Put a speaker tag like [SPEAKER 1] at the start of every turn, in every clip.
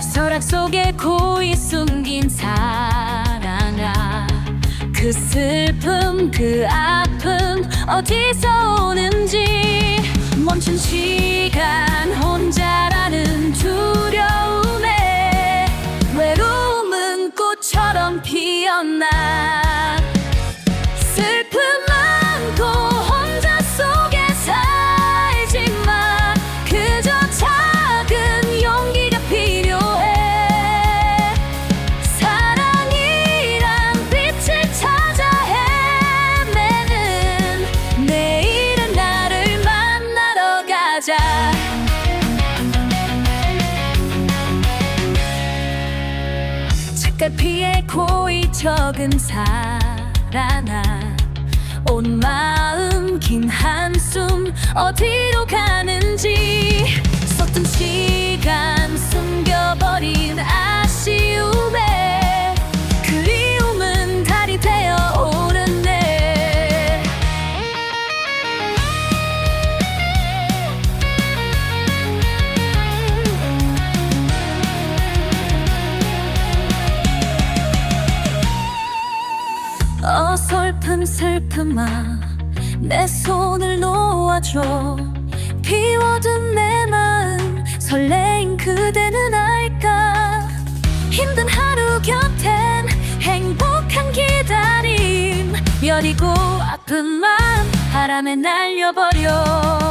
[SPEAKER 1] 서락 속에 고이 숨긴 사랑아 그 슬픔 그 아픔 어디서 오는 책갈피에 고이 적은 사랑아 온 마음 긴 한숨 어디로 가는지 슬픔아 내 손을 놓아줘. 비워둔 내 마음 설레인 그대는 알까? 힘든 하루 곁엔 행복한 기다림. 여리고 아픈 마음 바람에 날려버려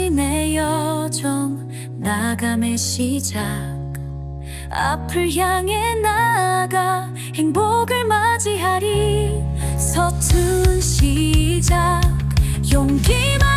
[SPEAKER 1] 나 아직 내 여정 나감의 시작. 앞을 향해 나아가 행복을 맞이하리. 서툰 시작. 용기만